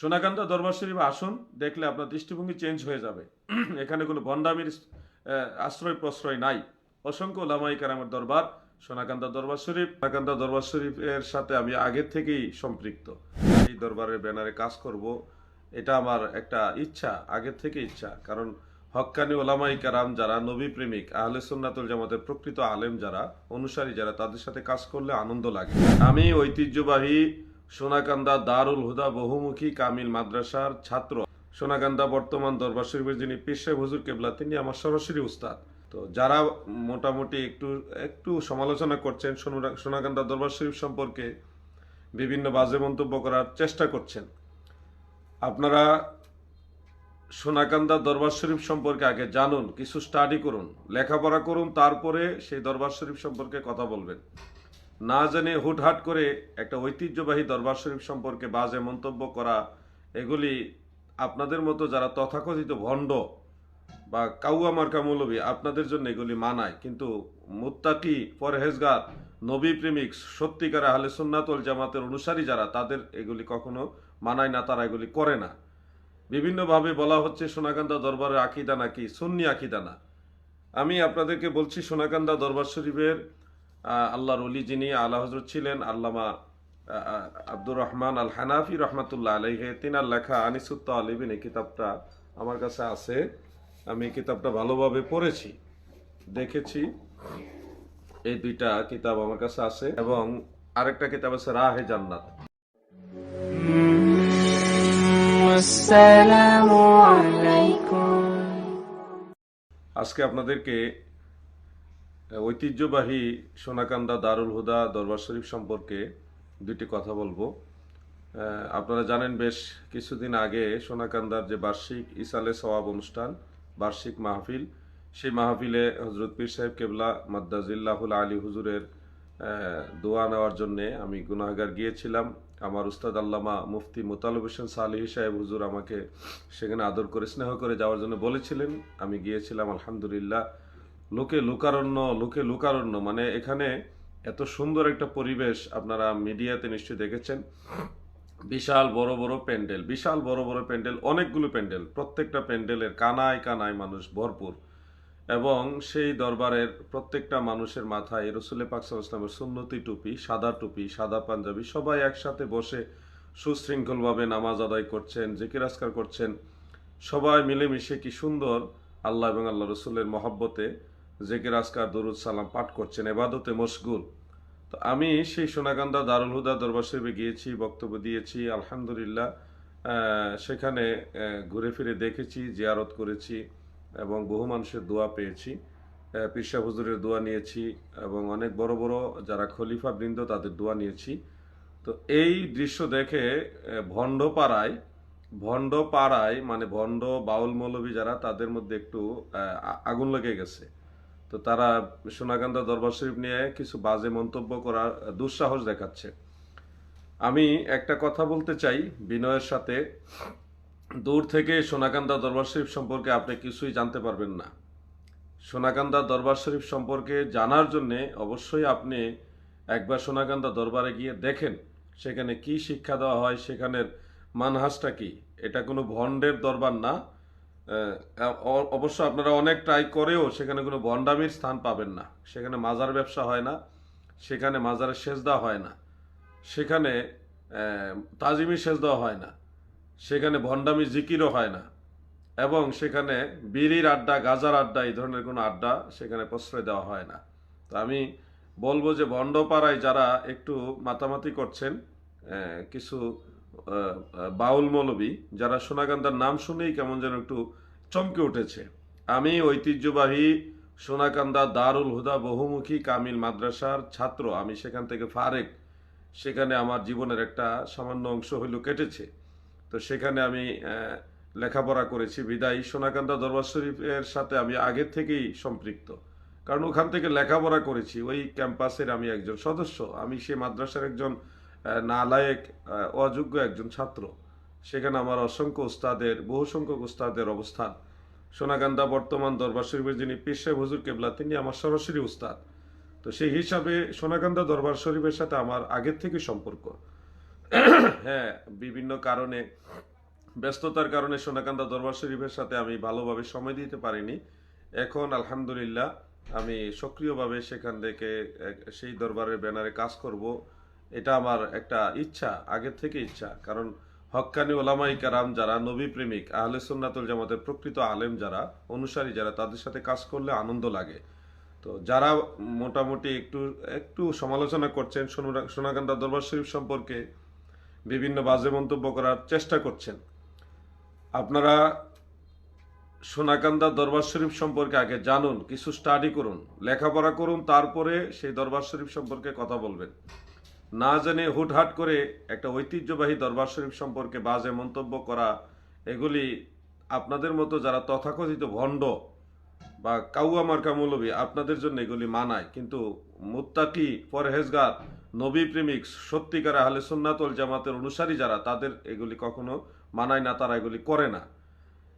সোনাকান্দা দরবার শরীফ আসুন দেখলে আপনার দৃষ্টিভঙ্গি চেঞ্জ হয়ে যাবে। এখানে কোনো আহ, আশ্রয় প্রশ্রয় নাই। অসংখ্য লামাই কারামের দরবার সোনাকান্দা দরবার শরীফ। সোনাকান্দা দরবার শরীফের সাথে আমি আগের থেকেই সম্পৃক্ত। এই দরবারের ব্যানারে কাজ করব এটা আমার একটা ইচ্ছা আগের থেকে ইচ্ছা। কারণ হক্কানি ওলামাই কারাম যারা নবী প্রেমিক আহলে সুন্নাতুল জামাতের প্রকৃত আলেম যারা অনুসারী যারা তাদের সাথে কাজ করলে আনন্দ লাগে। আমি ঐতিহ্যবাহী সোনাকান্দা দারুল হুদা বহুমুখী কামিল মাদ্রাসার ছাত্র। সোনাকান্দা বর্তমান দরবার শরীফের যিনি পেশা হুজুর কেবলা, তিনি আমার সরাসরি উস্তাদ। তো যারা মোটামুটি একটু একটু সমালোচনা করছেন সোনাকান্দা দরবার শরীফ সম্পর্কে বিভিন্ন বাজে মন্তব্য করার চেষ্টা করছেন। আপনারা সোনাকান্দা দরবার শরীফ সম্পর্কে আগে জানুন, কিছু স্টাডি করুন, লেখাপড়া করুন, তারপরে সেই দরবার শরীফ সম্পর্কে কথা বলবেন। না জেনে হুটহাট করে একটা ঐতিহ্যবাহী দরবার শরীফ সম্পর্কে বাজে মন্তব্য করা, এগুলি আপনাদের মতো যারা তথাকথিত ভণ্ড বা কাউয়া মার্কা মৌলবী, আপনাদের জন্য এগুলি মানায়। কিন্তু মুত্তাকি, পরহেজগার নবী প্রেমিক সত্যিকার আহলে সুন্নাতল জামাতের অনুসারী যারা, তাদের এগুলি কখনো মানায় না, তারা এগুলি করে না। বিভিন্নভাবে বলা হচ্ছে সোনাকান্দা দরবারের আকিদা নাকি সুন্নি আকিদা না। আমি আপনাদেরকে বলছি, সোনাকান্দা দরবার শরীফের আল্লাহর অলি যিনি আল্লাহ হজরত ছিলেন আল্লামা আব্দুর রহমান আল হানাফি রহমাতুল্লাহ আলহে তিনার লেখা আনিসুত্ত আলিবিন এই কিতাবটা আমার কাছে আছে। আমি কিতাবটা ভালোভাবে পড়েছি দেখেছি। এই দুইটা কিতাব আমার কাছে আছে এবং আরেকটা কিতাব আছে রাহে জান্নাত। আজকে আপনাদেরকে ঐতিহ্যবাহী সোনাকান্দা দারুল হুদা দরবার শরীফ সম্পর্কে দুটি কথা বলব। আপনারা জানেন বেশ কিছুদিন আগে সোনাকান্দার যে বার্ষিক ইসালে সওয়াব অনুষ্ঠান, বার্ষিক মাহফিল, সেই মাহফিলে হজরত পীর সাহেব কেবলা মাদ্দাজিল্লাহুল আলী হুজুরের দোয়া নেওয়ার জন্যে আমি গুনাহগার গিয়েছিলাম। আমার উস্তাদ আল্লামা মুফতি মোতালব হোসেন সালিহি সাহেব হুজুর আমাকে সেখানে আদর করে, স্নেহ করে যাওয়ার জন্য বলেছিলেন। আমি গিয়েছিলাম, আলহামদুলিল্লাহ। লোকে লুকারণ্য লোকে লুকারণ্য মানে এখানে এত সুন্দর একটা পরিবেশ আপনারা মিডিয়াতে নিশ্চয়ই দেখেছেন। বিশাল বড় বড় প্যান্ডেল, বিশাল বড় বড় প্যান্ডেল, অনেকগুলো প্যান্ডেল, প্রত্যেকটা প্যান্ডেলের কানায় কানায় মানুষ ভরপুর। এবং সেই দরবারের প্রত্যেকটা মানুষের মাথায় রসুল পাক ইসলামের সুন্নতি টুপি, সাদা টুপি, সাদা পাঞ্জাবি, সবাই একসাথে বসে সুশৃঙ্খলভাবে নামাজ আদায় করছেন, জিকির আসকার করছেন। সবাই মিলেমিশে কি সুন্দর আল্লাহ এবং আল্লাহ রসুলের মহাব্বতে জেকের আসকার দরুদ সালাম পাঠ করছেন এবাদতে মশগুল। তো আমি সেই সোনাকান্দা দারুল হুদা দরবার শরীফে গিয়েছি বক্তব্য দিয়েছি আলহামদুলিল্লাহ সেখানে ঘুরে ফিরে দেখেছি জিয়ারত করেছি এবং বহু মানুষের দোয়া পেয়েছি। পিরসা হুজুরের দোয়া নিয়েছি এবং অনেক বড় বড় যারা খলিফা বৃন্দ তাদের দোয়া নিয়েছি। তো এই দৃশ্য দেখে আহ, ভণ্ড পাড়ায় ভণ্ড পাড়ায় মানে ভণ্ড বাউল মৌলবী যারা তাদের মধ্যে একটু আগুন লেগে গেছে। তো তারা সোনাকান্দা দরবার শরীফ নিয়ে কিছু বাজে মন্তব্য করার দুঃসাহস দেখাচ্ছে। আমি একটা কথা বলতে চাই বিনয়ের সাথে। দূর থেকে সোনাকান্দা দরবার শরীফ সম্পর্কে আপনি কিছুই জানতে পারবেন না। সোনাকান্দা দরবার শরীফ সম্পর্কে জানার জন্যে অবশ্যই আপনি একবার সোনাকান্দা দরবারে গিয়ে দেখেন, সেখানে কি শিক্ষা দেওয়া হয়, সেখানের মানহাসটা কি। এটা কোনো ভণ্ডের দরবার না অবশ্য আপনারা অনেক ট্রাই করেও সেখানে কোনো ভণ্ডামির স্থান পাবেন না। সেখানে মাজার ব্যবসা হয় না, সেখানে মাজারের দেওয়া হয় না, সেখানে তাজিমি দেওয়া হয় না, সেখানে ভণ্ডামি জিকিরও হয় না, এবং সেখানে বিড়ির আড্ডা, গাজার আড্ডা, এই ধরনের কোনো আড্ডা সেখানে প্রশ্রয় দেওয়া হয় না। তো আমি বলব যে ভণ্ডপাড়ায় যারা একটু মাতামাতি করছেন কিছু বাউল মৌলবী, যারা সোনাকান্দার নাম শুনেই কেমন যেন একটু চমকে উঠেছে। আমি ঐতিহ্যবাহী সোনাকান্দা দারুল হুদা বহুমুখী কামিল মাদ্রাসার ছাত্র। আমি সেখান থেকে ফারেক। সেখানে আমার জীবনের একটা সামান্য অংশ হইল কেটেছে। তো সেখানে আমি লেখাপড়া করেছি, বিদায়। সোনাকান্দা দরবার শরীফের সাথে আমি আগের থেকেই সম্পৃক্ত। কারণ ওখান থেকে লেখাপড়া করেছি। ওই ক্যাম্পাসের আমি একজন সদস্য। আমি সেই মাদ্রাসার একজন নালায়েক অযোগ্য একজন ছাত্র। সেখানে আমার অসংখ্য উস্তাদের বহু সংখ্যক উস্তাদের অবস্থান। সোনাকান্দা বর্তমান দরবার শরীফের যিনি পেশা হুজুর কেবলা, তিনি আমার সরাসরি উস্তাদ। তো সেই হিসাবে সোনাকান্দা দরবার শরীফের সাথে আমার আগের থেকে সম্পর্ক। হ্যাঁ বিভিন্ন কারণে, ব্যস্ততার কারণে সোনাকান্দা দরবার শরীফের সাথে আমি ভালোভাবে সময় দিতে পারিনি। এখন আলহামদুলিল্লাহ আমি সক্রিয়ভাবে সেখান থেকে সেই দরবারের ব্যানারে কাজ করব। এটা আমার একটা ইচ্ছা, আগের থেকে ইচ্ছা। কারণ হক্কানি ওলামাই কারাম যারা নবী প্রেমিক, আহলে সুন্নাতুল জামাতের প্রকৃত আলেম যারা, অনুসারী যারা, তাদের সাথে কাজ করলে আনন্দ লাগে। তো যারা মোটামুটি একটু একটু সমালোচনা করছেন সোনা- সোনাকান্দা দরবার শরীফ সম্পর্কে বিভিন্ন বাজে মন্তব্য করার চেষ্টা করছেন। আপনারা সোনাকান্দা দরবার শরীফ সম্পর্কে আগে জানুন, কিছু স্টাডি করুন, লেখাপড়া করুন, তারপরে সেই দরবার শরীফ সম্পর্কে কথা বলবেন। না জেনে হুটহাট করে একটা ঐতিহ্যবাহী দরবার শরীফ সম্পর্কে বাজে মন্তব্য করা, এগুলি আপনাদের মতো যারা তথাকথিত ভণ্ড বা কাউয়া মার্কা মৌলবী, আপনাদের জন্য এগুলি মানায়। কিন্তু মুত্তাকি, পরহেজগার নবী প্রেমিক সত্যিকার আহলে সুন্নাতল জামাতের অনুসারী যারা, তাদের এগুলি কখনো মানায় না, তারা এগুলি করে না।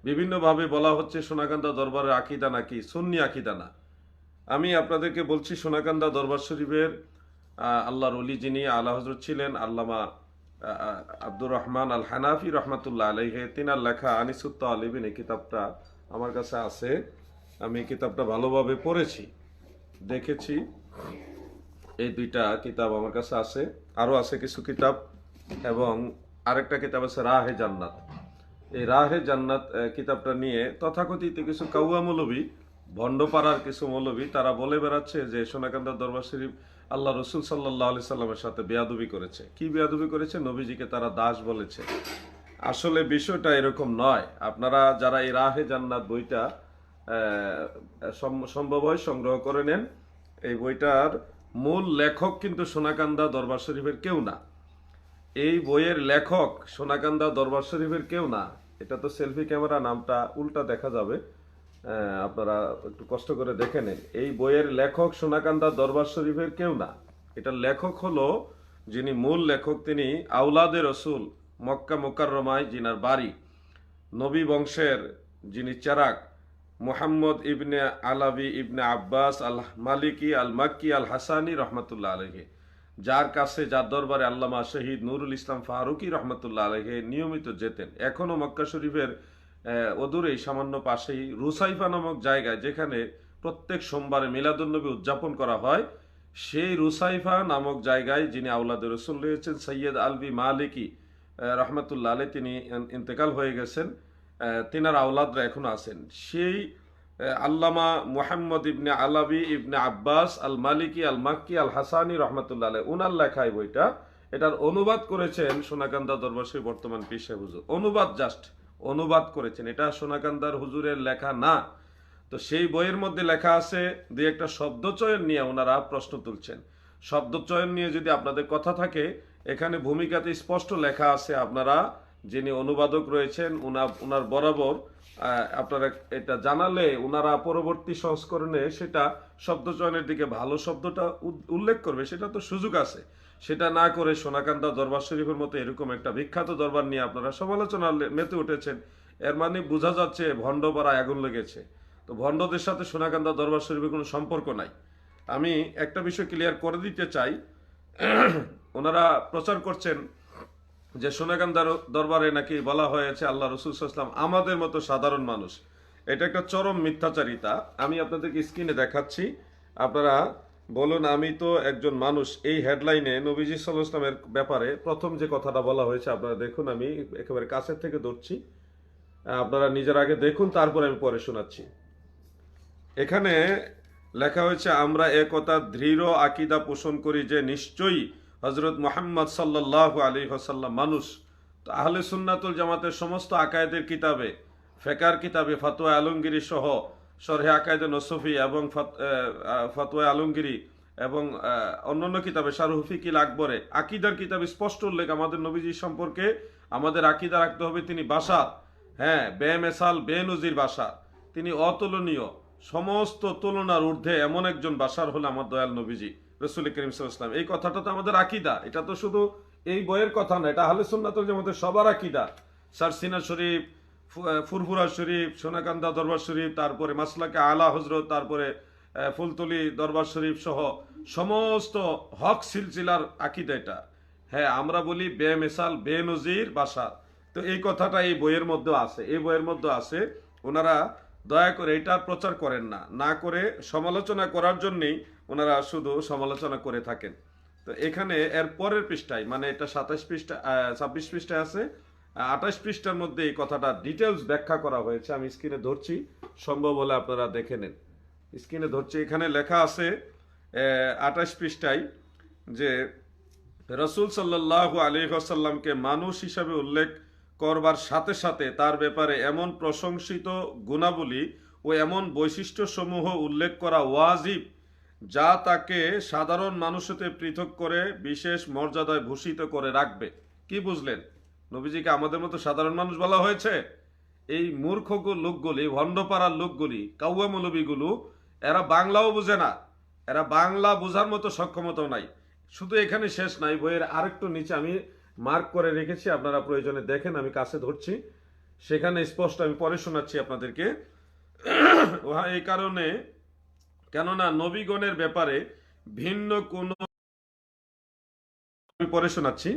বিভিন্নভাবে বলা হচ্ছে সোনাকান্দা দরবারের আকিদা নাকি সুন্নি আকিদা না। আমি আপনাদেরকে বলছি, সোনাকান্দা দরবার শরীফের আল্লাহর অলি যিনি আল্লাহ হজরত ছিলেন, আল্লামা আব্দুর রহমান আল হানাফি রহমাতুল্লাহ আলহে তিনার লেখা আনিসুত্ত আলিবিন এই কিতাবটা আমার কাছে আছে। আমি এই কিতাবটা ভালোভাবে পড়েছি, দেখেছি। এই দুইটা কিতাব আমার কাছে আছে। আরও আছে কিছু কিতাব এবং আরেকটা কিতাব আছে রাহে জান্নাত। এই রাহে জান্নাত কিতাবটা নিয়ে তথাকথিত কিছু কাউয়া মৌলবী, ভণ্ডপাড়ার কিছু মৌলবী, তারা বলে বেড়াচ্ছে যে সোনাকান্দার দরবার শরীফ আল্লাহ রসুল সাল্লাহ আলি সাল্লামের সাথে বেয়াদবি করেছে। কি বেয়াদবি করেছে? নবীজিকে তারা দাস বলেছে। আসলে বিষয়টা এরকম নয়। আপনারা যারা এই রাহে জান্নাত বইটা সম- সম্ভব হয় সংগ্রহ করে নেন। এই বইটার মূল লেখক কিন্তু সোনাকান্দা দরবার শরীফের কেউ না। এই বইয়ের লেখক সোনাকান্দা দরবার শরীফের কেউ না। এটা তো সেলফি ক্যামেরা, নামটা উল্টা দেখা যাবে। আপনারা একটু কষ্ট করে দেখে নেন। এই বইয়ের লেখক সোনাকান্দা দরবার শরীফের কেউ না। এটার লেখক হলো যিনি মূল লেখক, তিনি আউলাদে রসুল, মক্কা মোকাররমায় জিনার বাড়ি, নবী বংশের যিনি চেরাক, মোহাম্মদ ইবনে আলাবি ইবনে আব্বাস, আল মালিকি, আল মাক্কি, আল হাসানি রহমতুল্লাহ আলহে যার কাছে, যার দরবারে আল্লামা শহীদ নুরুল ইসলাম ফারুকি রহমতুল্লাহ আলহে নিয়মিত যেতেন। এখনও মক্কা শরীফের অদূরেই সামান্য পাশেই রুসাইফা নামক জায়গায় যেখানে প্রত্যেক সোমবারে মিলাদুন্নবী উদযাপন করা হয়। সেই রুসাইফা নামক জায়গায় যিনি আউলাদ রসুল রয়েছেন সৈয়দ আলবি মালিকি আহ, রহমতুল্লাহ আলী তিনি ইন্তেকাল হয়ে গেছেন। তিনার আওলাদরা এখনও আছেন। সেই আল্লামা মুহাম্মদ ইবনে আলাবি ইবনে আব্বাস আল মালিকি আল মাক্কি আল হাসানি রহমতুল্লাহ আলাই উনার লেখা বইটা এটার অনুবাদ করেছেন সোনাকান্দা দরবাসী বর্তমান পিসা হুজুর। অনুবাদ জাস্ট। অনুবাদ করেছেন। এটা সোনাকান্দার হুজুরের লেখা না। তো সেই বইয়ের মধ্যে লেখা আছে, দুই একটা শব্দচয়ন নিয়ে ওনারা প্রশ্ন তুলছেন। শব্দচয়ন নিয়ে যদি আপনাদের কথা থাকে, এখানে ভূমিকাতে স্পষ্ট লেখা আছে আপনারা, যিনি অনুবাদক রয়েছেন, উনা উনার বরাবর আপনারা এটা জানালে উনারা পরবর্তী সংস্করণে সেটা শব্দচয়নের দিকে ভালো শব্দটা উল্লেখ করবে, সেটা তো সুযোগ আছে। সেটা না করে সোনাকান্দা দরবার শরীফের মতো এরকম একটা বিখ্যাত দরবার নিয়ে আপনারা সমালোচনা মেতে উঠেছেন। এর মানে বোঝা যাচ্ছে ভণ্ড পাড়ায় আগুন লেগেছে। তো ভণ্ডদের সাথে সোনাকান্দা দরবার শরীফের কোনো সম্পর্ক নাই। আমি একটা বিষয় ক্লিয়ার করে দিতে চাই। ওনারা প্রচার করছেন যে সোনাকান্দার দরবারে নাকি বলা হয়েছে, আল্লাহ রসুল ইসলাম আমাদের মতো সাধারণ মানুষ। এটা একটা চরম মিথ্যাচারিতা। আমি আপনাদেরকে স্ক্রিনে দেখাচ্ছি। আপনারা বলুন, আমি তো একজন মানুষ, এই হেডলাইনে নবীজি ইসলামের ব্যাপারে প্রথম যে কথাটা বলা হয়েছে, আপনারা দেখুন, আমি একেবারে কাছের থেকে ধরছি। আপনারা নিজের আগে দেখুন, তারপরে আমি পরে শোনাচ্ছি। এখানে লেখা হয়েছে, আমরা একতা দৃঢ় আকিদা পোষণ করি যে নিশ্চয়ই হজরত মোহাম্মদ সাল্লাহ আলী হাসাল্লাম মানুষ। আহলে সুন্নাতুল জামাতের সমস্ত আকায়েদের কিতাবে, ফেকার কিতাবে, ফাতোয়া আলমগিরি সহ সরহে আকায়দে নসফি এবং ফাতোয়া আলমগিরি এবং অন্যান্য কিতাবে শারুফিকিল আকবরে। আকিদার কিতাবে স্পষ্ট উল্লেখ আমাদের নবীজি সম্পর্কে। আমাদের আকিদা রাখতে হবে তিনি বাসার। হ্যাঁ বেমেসাল বেনজির বাসা তিনি অতুলনীয়। সমস্ত তুলনার ঊর্ধ্বে এমন একজন বাসার হলো আমার দয়াল নবীজি রসুল করিম ইসলাম এই কথাটা তো আমাদের আকিদা। এটা তো শুধু এই বইয়ের কথা না এটা আহলে সুন্নাতুল জামাতের সবার আকিদা। সারসিনা শরীফ ফু- আহ, ফুরফুরা শরীফ, সোনাকান্দা দরবার শরীফ, তারপরে মাসলাকে আলা হজরত, তারপরে ফুলতলি দরবার শরীফ সহ সমস্ত হক সিলসিলার আকিদা এটা। হ্যাঁ আমরা বলি বেমেসাল, বেনজির বাসা। তো এই কথাটা এই বইয়ের মধ্যে আছে। এই বইয়ের মধ্যে আছে, ওনারা দয়া করে এটা প্রচার করেন না। না করে সমালোচনা করার জন্যই ওনারা শুধু সমালোচনা করে থাকেন। তো এখানে এর পরের পৃষ্ঠায় মানে এটা সাতাশ পৃষ্ঠা ছাব্বিশ পৃষ্ঠায় আছে আঠাশ পৃষ্ঠার মধ্যে এই কথাটা ডিটেলস ব্যাখ্যা করা হয়েছে। আমি স্ক্রিনে ধরছি। সম্ভব হলে আপনারা দেখে নেন। স্ক্রিনে ধরছি। এখানে লেখা আছে আঠাশ পৃষ্ঠায় যে রসুল সাল্লাহ আলিহাসাল্লামকে মানুষ হিসাবে উল্লেখ করবার সাথে সাথে তার ব্যাপারে এমন প্রশংসিত গুণাবলী ও এমন বৈশিষ্ট্যসমূহ উল্লেখ করা ওয়াজিব, যা তাকে সাধারণ মানুষ হতে পৃথক করে বিশেষ মর্যাদায় ভূষিত করে রাখবে। কি বুঝলেন? নবীজিকে আমাদের মতো সাধারণ মানুষ বলা হয়েছে? এই মূর্খ লোকগুলি, ভণ্ডপাড়ার লোকগুলি কাউয়া মৌলবীগুলো এরা বাংলাও বুঝে না। এরা বাংলা বোঝার মতো সক্ষমতাও নাই। শুধু এখানে শেষ নাই, বইয়ের আরেকটু নিচে আমি মার্ক করে রেখেছি, আপনারা প্রয়োজনে দেখেন, আমি কাছে ধরছি। সেখানে স্পষ্ট আমি পরে শোনাচ্ছি আপনাদেরকে। এই কারণে, কেননা নবীগণের ব্যাপারে ভিন্ন কোনো আমি পরে শোনাচ্ছি।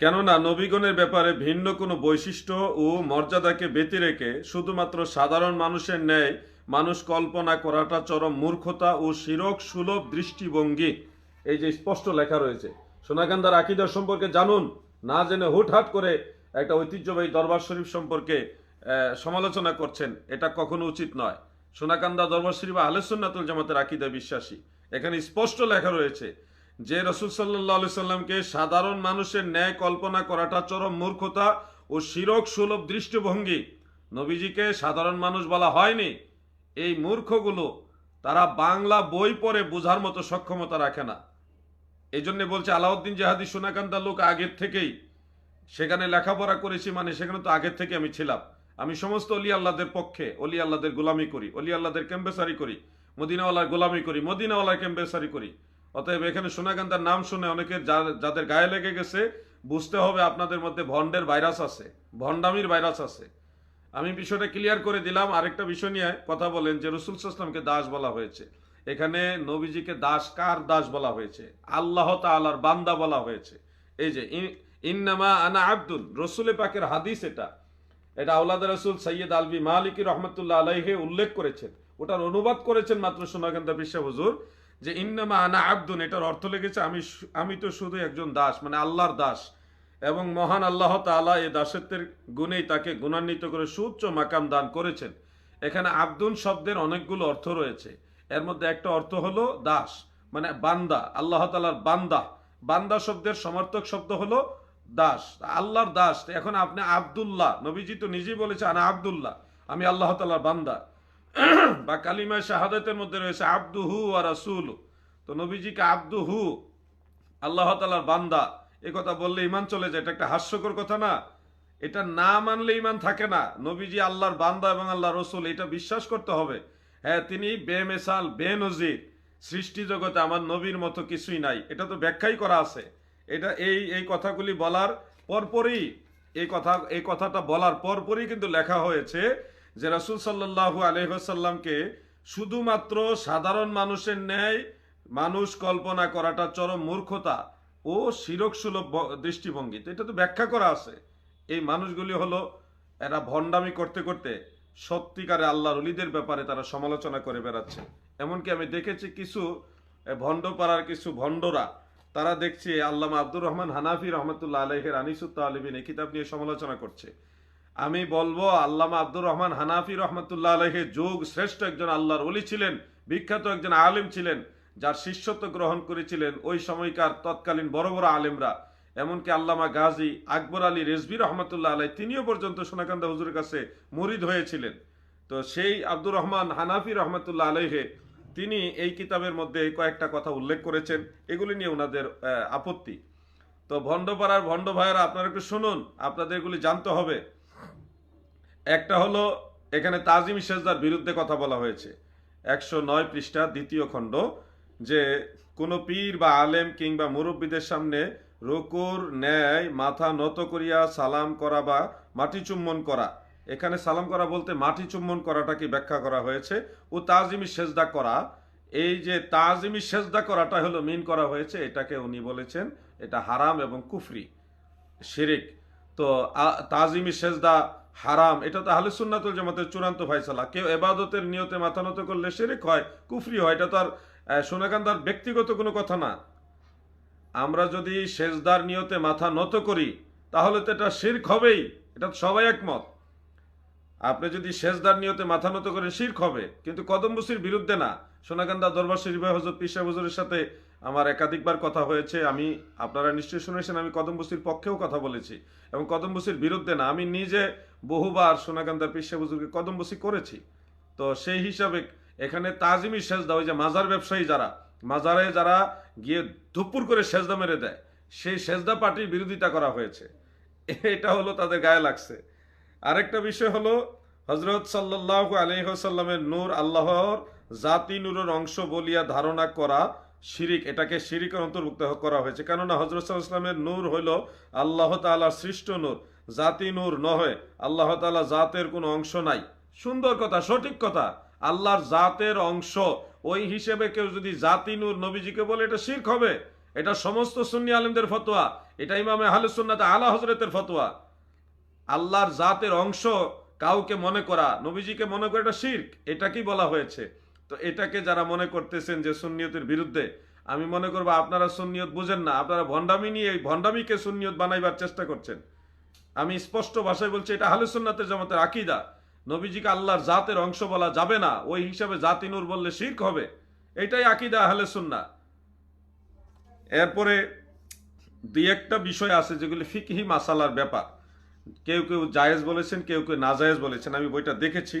কেননা নবীগণের ব্যাপারে ভিন্ন কোনো বৈশিষ্ট্য ও মর্যাদাকে ব্যতি রেখে শুধুমাত্র সাধারণ মানুষের ন্যায় মানুষ কল্পনা করাটা চরম মূর্খতা ও শিরক সুলভ দৃষ্টিভঙ্গি। এই যে স্পষ্ট লেখা রয়েছে। সোনাকান্দার আকিদার সম্পর্কে জানুন, না জেনে হুটহাট করে একটা ঐতিহ্যবাহী দরবার শরীফ সম্পর্কে সমালোচনা করছেন। এটা কখনো উচিত নয়। সোনাকান্দা দরবার শরীফ আহলেসুন্নাতুল জামাতের আকিদা বিশ্বাসী। এখানে স্পষ্ট লেখা রয়েছে যে রসুল সাল্লাহ সাল্লামকে সাধারণ মানুষের ন্যায় কল্পনা করাটা চরম মূর্খতা ও শিরক সুলভ দৃষ্টিভঙ্গি, নবীজিকে সাধারণ মানুষ বলা হয়নি। এই মূর্খগুলো তারা বাংলা বই পড়ে বোঝার মতো সক্ষমতা রাখে না। এই জন্য বলছে, আলাউদ্দিন জাহাদি সোনাকান্তা লোক আগের থেকেই সেখানে লেখাপড়া করেছি মানে সেখানে তো আগের থেকে আমি ছিলাম। আমি সমস্ত অলি আল্লাহদের পক্ষে, অলি আল্লাহদের গোলামি করি, অলি আল্লাহদের ক্যাম্পেসারি করি, মদিনাওয়ালার গোলামি করি, মদিনাওয়ালার ক্যাম্পেসারি করি। অতএব এখানে সোনাকান্তার নাম শুনে অনেকে যাদের গায়ে লেগে গেছে, বুঝতে হবে আপনাদের মধ্যে ভন্ডের ভাইরাস আছে ভন্ডামির ভাইরাস আছে। আমি বিষয়টা ক্লিয়ার করে দিলাম। আরেকটা বিষয় নিয়ে কথা বলেন যে রসুল সাল্লামকে দাস বলা হয়েছে। এখানে নবীজিকে দাস কার দাস বলা হয়েছে? আল্লাহ তাআলার বান্দা বলা হয়েছে। এই যে ইন- ইন্নামা আনা আব্দুল রসুলে পাকের হাদিস এটা। এটা আউলাদ রসুল সৈয়দ আলবি মালিকি রহমতুল্লাহ আলাইহে উল্লেখ করেছেন। ওটার অনুবাদ করেছেন মাত্র সোনাকান্তা বিশ্বা হুজুর। যে ইন্নামা আনা আব্দুন, এটার অর্থ লেগেছে, আমি আমি তো শুধু একজন দাস মানে আল্লাহর দাস। এবং মহান আল্লাহ তাআলা এই দাসত্বের গুণেই তাকে গুণান্বিত করে সুউচ্চ মাকাম দান করেছেন। এখানে আব্দুন শব্দের অনেকগুলো অর্থ রয়েছে। এর মধ্যে একটা অর্থ হলো দাস মানে বান্দা, আল্লাহ তালার বান্দা। বান্দা শব্দের সমর্থক শব্দ হলো দাস, আল্লাহর দাস। এখন আপনি আব্দুল্লাহ, নবীজি তো নিজেই বলেছে, আনা আবদুল্লাহ, আমি আল্লাহ তালার বান্দা। বা কালিমা শাহাদাতের মধ্যে রয়েছে আব্দুহু আর রাসুল। তো নবীজিকে আব্দুহু, আল্লাহ তালার বান্দা, এ কথা বললে ইমান চলে যায়। এটা একটা হাস্যকর কথা না। এটা না মানলে ইমান থাকে না। নবীজি আল্লাহর বান্দা এবং আল্লাহ রসুল, এটা বিশ্বাস করতে হবে। হ্যাঁ তিনি বেমেসাল, বেনজির, সৃষ্টি জগতে আমার নবীর মতো কিছুই নাই। এটা তো ব্যাখ্যাই করা আছে। এটা এই এই কথাগুলি বলার পরপরই, এই কথা, এই কথাটা বলার পরপরই কিন্তু লেখা হয়েছে যে রাসূল সাল্লাল্লাহু আলাইহি ওয়াসাল্লামকে শুধুমাত্র সাধারণ মানুষের ন্যায় মানুষ কল্পনা করাটা চরম মূর্খতা ও শিরক সুলভ দৃষ্টিভঙ্গি। তো এটা তো ব্যাখ্যা করা আছে। এই মানুষগুলি হলো, এরা ভণ্ডামি করতে করতে সত্যিকারে আল্লাহর অলিদের ব্যাপারে তারা সমালোচনা করে বেড়াচ্ছে। এমনকি আমি দেখেছি কিছু ভণ্ডপাড়ার কিছু ভণ্ডরা, তারা দেখছি আল্লামা আব্দুর রহমান হানাফি রহমতুল্লাহ আলহের আনিসুত্তা আলমিন এই কিতাব নিয়ে সমালোচনা করছে। আমি বলব, আল্লামা আব্দুর রহমান হানাফি রহমতুল্লাহ আলহে যুগ শ্রেষ্ঠ একজন আল্লাহর অলি ছিলেন, বিখ্যাত একজন আলিম ছিলেন, যার শিষ্যত্ব গ্রহণ করেছিলেন ওই সময়কার তৎকালীন বড় বড় আলেমরা। এমনকি আল্লামা গাজী আকবর আলী রেজবি রহমতুল্লাহ আলাই তিনিও পর্যন্ত সোনাকান্দা হুজুরের কাছে মুরিদ হয়েছিলেন। তো সেই আব্দুর রহমান হানাফি রহমতুল্লাহ আলাইহে তিনি এই কিতাবের মধ্যে কয়েকটা কথা উল্লেখ করেছেন, এগুলি নিয়ে ওনাদের আপত্তি। তো ভণ্ডপাড়ার ভণ্ড ভাইয়েরা, আপনারা একটু শুনুন, আপনাদের এগুলি জানতে হবে। একটা হলো এখানে তাজিম শেজদার বিরুদ্ধে কথা বলা হয়েছে। একশো নয় পৃষ্ঠা, দ্বিতীয় খণ্ড, যে কোনো পীর বা আলেম কিংবা মুরব্বীদের সামনে রুকুর, ন্যায়, মাথা নত করিয়া সালাম করা বা মাটি চুম্বন করা। এখানে সালাম করা বলতে মাটি চুম্বন করাটাকে ব্যাখ্যা করা হয়েছে ও তাজিমি সেজদা করা। এই যে তাজিমি সেজদা করাটা হলো মিন করা হয়েছে, এটাকে উনি বলেছেন এটা হারাম এবং কুফরি, শিরিক। তো তাজিমি সেজদা হারাম। এটা তো আহলে সুন্নাতুল জামাতের চূড়ান্ত ফাইসালা কেউ এবাদতের নিয়তে মাথা নত করলে শিরিক হয়, কুফরি হয়, এটা তো আর সোনাকান্দার ব্যক্তিগত কোনো কথা না। আমরা যদি সেজদার নিয়তে মাথা নত করি, তাহলে তো এটা শির্ক হবেই। এটা সবাই একমত। আপনি যদি সেজদার নিয়তে মাথা নত করে শির্ক হবে, কিন্তু কদম বসির বিরুদ্ধে না। সোনাকান্দা দরবার শরীফে হজরত পিসা হুজুরের সাথে আমার একাধিকবার কথা হয়েছে, আমি, আপনারা নিশ্চয়ই শুনেছেন, আমি কদম বসির পক্ষেও কথা বলেছি। এবং কদম বসির বিরুদ্ধে না, আমি নিজে বহুবার সোনাকান্দার পিসা হুজুরকে কদম বসি করেছি। তো সেই হিসাবে এখানে তাজিমি সেজদা, ওই যে মাজার ব্যবসায়ী যারা, মাজারে যারা গিয়ে ধুপুর করে সেজদা মেরে দেয়, সেই সেজদা পার্টির বিরোধিতা করা হয়েছে। এটা হলো তাদের গায়ে লাগছে। আরেকটা বিষয় হলো হজরত সাল্লাহ আলহিহাসাল্লামের নূর আল্লাহর জাতি নূরের অংশ বলিয়া ধারণা করা শিরিক, এটাকে শিরিকের অন্তর্ভুক্ত করা হয়েছে। কেননা হজরত সাল্লামের নূর হইল আল্লাহ তাআলার সৃষ্ট নূর, জাতি নূর নহে, আল্লাহ তাআলা জাতের কোনো অংশ নাই। সুন্দর কথা, সঠিক কথা, আল্লাহর জাতের অংশ। ওই হিসেবে কেউ যদি জাতি নূর নবীজিকে বলে, এটা শির্ক হবে। এটা সমস্ত সুন্নি আলেমদের ফতোয়া, এটা ইমামে আহলে সুন্নাত আলা হজরতের ফতোয়া। আল্লাহর জাতের অংশ কাউকে মনে করা, নবীজিকে মনে করে এটা শির্ক এটা কি বলা হয়েছে। তো এটাকে যারা মনে করতেছেন যে সুন্নিয়তের বিরুদ্ধে, আমি মনে করব আপনারা সুন্নিয়ত বুঝেন না, আপনারা ভণ্ডামি নিয়ে এই ভণ্ডামিকে সুন্নিয়ত বানাইবার চেষ্টা করছেন। আমি স্পষ্ট ভাষায় বলছি, এটা আহলে সুন্নাতের জামাতের আকিদা। নবীজিকে আল্লাহর জাতের অংশ বলা যাবে না, ওই হিসাবে জাতি নূর বললে শির্ক হবে। এটাই আকিদা আহলে সুন্না এরপরে দুই একটা বিষয় আছে যেগুলি ফিকহি মাসালার ব্যাপার। কেউ কেউ জায়েজ বলেছেন, কেউ কেউ নাজায়েজ বলেছেন। আমি বইটা দেখেছি।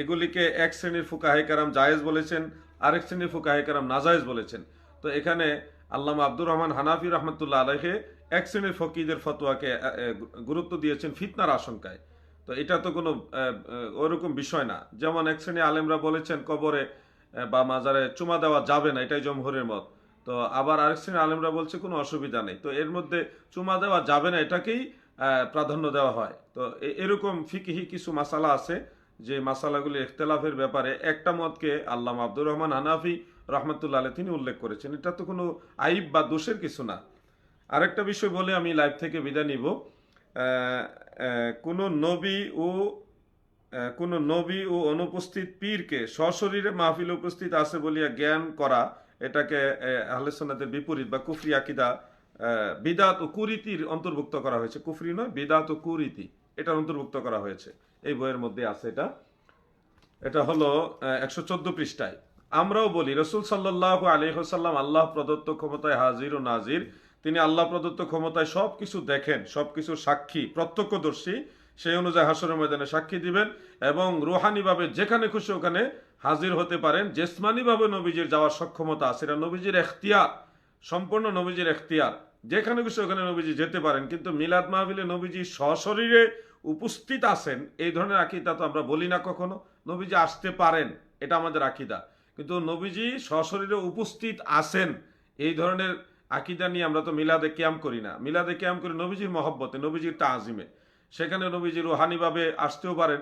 এগুলিকে এক শ্রেণির ফুকাহে কারাম জায়েজ বলেছেন, আরেক শ্রেণির ফুকাহে কারাম নাজায়েজ বলেছেন। তো এখানে আল্লামা আব্দুর রহমান হানাফি রহমতুল্লাহ আলহে এক শ্রেণির ফকিদের ফতোয়াকে গুরুত্ব দিয়েছেন ফিতনার আশঙ্কায়। তো এটা তো কোনো ওরকম বিষয় না। যেমন এক শ্রেণি আলেমরা বলেছেন, কবরে বা মাজারে চুমা দেওয়া যাবে না, এটাই জমহরের মত। তো আবার আরেক শ্রেণি আলেমরা বলছে কোনো অসুবিধা নেই। তো এর মধ্যে চুমা দেওয়া যাবে না, এটাকেই প্রাধান্য দেওয়া হয়। তো এরকম ফিকিহি কিছু মাসালা আছে যে মাসালাগুলি ইখতলাফের ব্যাপারে একটা মতকে আল্লাহ আব্দুর রহমান হানাফি রহমতুল্লাহ আলী তিনি উল্লেখ করেছেন। এটা তো কোনো আইব বা দোষের কিছু না। আরেকটা বিষয় বলে আমি লাইভ থেকে বিদায় নিব। কোনো নবী ও কোনো নবী ও অনুপস্থিত পীরকে সশরীরে মাহফিল উপস্থিত আছে বলিয়া জ্ঞান করা, এটাকে আহলে সুন্নাতের বিপরীত বা কুফরি আকিদা বিদাত ও কুরীতির অন্তর্ভুক্ত করা হয়েছে। কুফরি নয়, বিদাত ও কুরীতি, এটার অন্তর্ভুক্ত করা হয়েছে। এই বইয়ের মধ্যে আছে এটা। এটা হলো একশো চোদ্দ পৃষ্ঠায়। আমরাও বলি, রসুল সাল্লাহ আলহিহসাল্লাম আল্লাহ প্রদত্ত ক্ষমতায় হাজির ও নাজির। তিনি আল্লাহ প্রদত্ত ক্ষমতায় সব কিছু দেখেন সব কিছু সাক্ষী, প্রত্যক্ষদর্শী। সেই অনুযায়ী হাসরের ময়দানে সাক্ষী দিবেন এবং রুহানিভাবে যেখানে খুশি ওখানে হাজির হতে পারেন। জেসমানিভাবে নবীজির যাওয়ার সক্ষমতা আছে। এটা নবীজির এখতিয়ার, সম্পূর্ণ নবীজির এখতিয়ার। যেখানে খুশি ওখানে নবীজি যেতে পারেন, কিন্তু মিলাদ মাহবিলে নবীজি সশরীরে উপস্থিত আছেন, এই ধরনের আকিদা তো আমরা বলি না কখনো, নবীজি আসতে পারেন, এটা আমাদের আকিদা। কিন্তু নবীজি সশরীরে উপস্থিত আছেন, এই ধরনের আকিদা নিয়ে আমরা তো মিলাদে ক্যাম করি না। মিলাদে ক্যাম করি নবীজির মহব্বতে, নবীজির তাজিমে। সেখানে নবীজি রুহানিভাবে আসতেও পারেন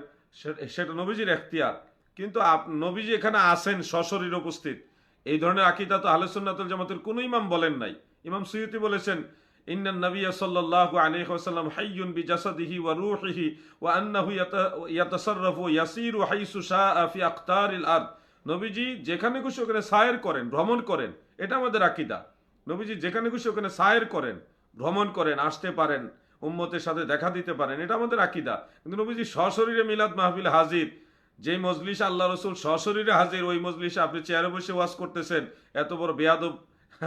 সেটা নবীজির এখতিয়ার। কিন্তু আপ- নবীজি এখানে আসেন সশরীর উপস্থিত। এই ধরনের আকিদা তো আলোচনাতুল জামাতের কোনো ইমাম বলেন নাই। ইমাম সুয়ুতি বলেছেন ইন্নান নবিয়া সাল্লাল্লাহু আলাইহি ওয়াসাল্লাম হাইয়ুন বিজাসাদিহি ওয়া রূহিহি ওয়া আন্নাহু ইয়াতা- ইয়াতাসাররাফু ইয়াসিরু হাইসু শাআ ফি আকতারিল আরদ। নবীজি যেখানে খুশি ওখানে সায়ের করেন, ভ্রমণ করেন। এটা আমাদের আকিদা। নবীজি যেখানে খুশি ওখানে সায়ের করেন, ভ্রমণ করেন, আসতে পারেন, উম্মতের সাথে দেখা দিতে পারেন, এটা আমাদের আকিদা। কিন্তু নবীজি সশরীরে মিলাদ মাহফিল হাজির। যে মজলিস আল্লাহ রসুল সশরীরে হাজির, ওই মজলিসে আপনি চেয়ারে বসে ওয়াজ করতেছেন, এত বড় বেয়াদব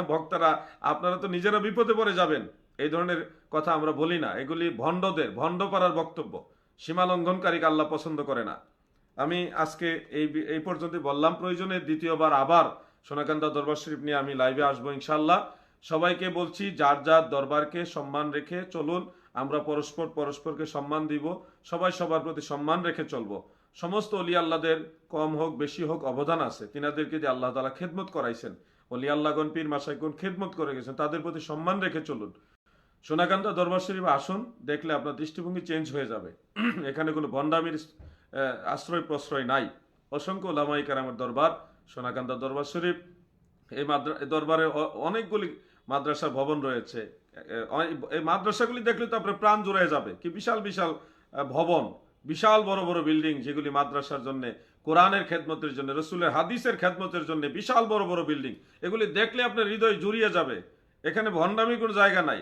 ভক্তরা, আপনারা তো নিজেরা বিপদে পড়ে যাবেন। এই ধরনের কথা আমরা বলি না। এগুলি ভণ্ডদের ভণ্ড পাড়ার বক্তব্য। সীমা লঙ্ঘনকারীকে আল্লাহ পছন্দ করে না। আমি আজকে এই এই পর্যন্ত বললাম। প্রয়োজনে দ্বিতীয়বার আবার সোনাকান্দা দরবার শরীফ নিয়ে আমি লাইভে আসব ইনশাল্লাহ সবাইকে বলছি, যার যার দরবারকে সম্মান রেখে চলুন, আমরা পরস্পর পরস্পরকে সম্মান দিব। সবাই সবার প্রতি সম্মান রেখে চলবো। সমস্ত অলি আল্লাহদের কম হোক, বেশি হোক, অবদান আছে। তিনাদেরকে যে আল্লাহ তালা খেদমত করাইছেন অলি আল্লাহগণ পীর মাসাইগণ খেদমত করে গেছেন, তাদের প্রতি সম্মান রেখে চলুন। সোনাকান্দা দরবার শরীফ আসুন, দেখলে আপনার দৃষ্টিভঙ্গি চেঞ্জ হয়ে যাবে। এখানে কোনো ভণ্ডামির আশ্রয় প্রশ্রয় নাই। অসংখ্য ওলামাই কারামের দরবার সোনাকান্দা দরবার শরীফ, এই মাদ্রা দরবারে অনেকগুলি মাদ্রাসার ভবন রয়েছে। এই মাদ্রাসাগুলি দেখলে তো আপনার প্রাণ জুড়ে যাবে। কি বিশাল বিশাল ভবন, বিশাল বড় বড় বিল্ডিং যেগুলি মাদ্রাসার জন্য কোরআনের খেদমতের জন্য, রসুলের হাদিসের খেদমতের জন্য বিশাল বড় বড় বিল্ডিং। এগুলি দেখলে আপনার হৃদয় জুড়িয়ে যাবে। এখানে ভণ্ডামি কোনো জায়গা নাই।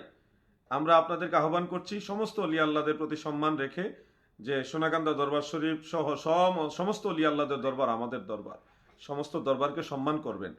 আমরা আপনাদেরকে আহ্বান করছি, সমস্ত অলি আল্লাহদের প্রতি সম্মান রেখে যে সোনাকান্দা দরবার শরীফ সহ সম- সমস্ত অলি আল্লাহদের দরবার আমাদের দরবার। সমস্ত দরবারকে সম্মান করবেন।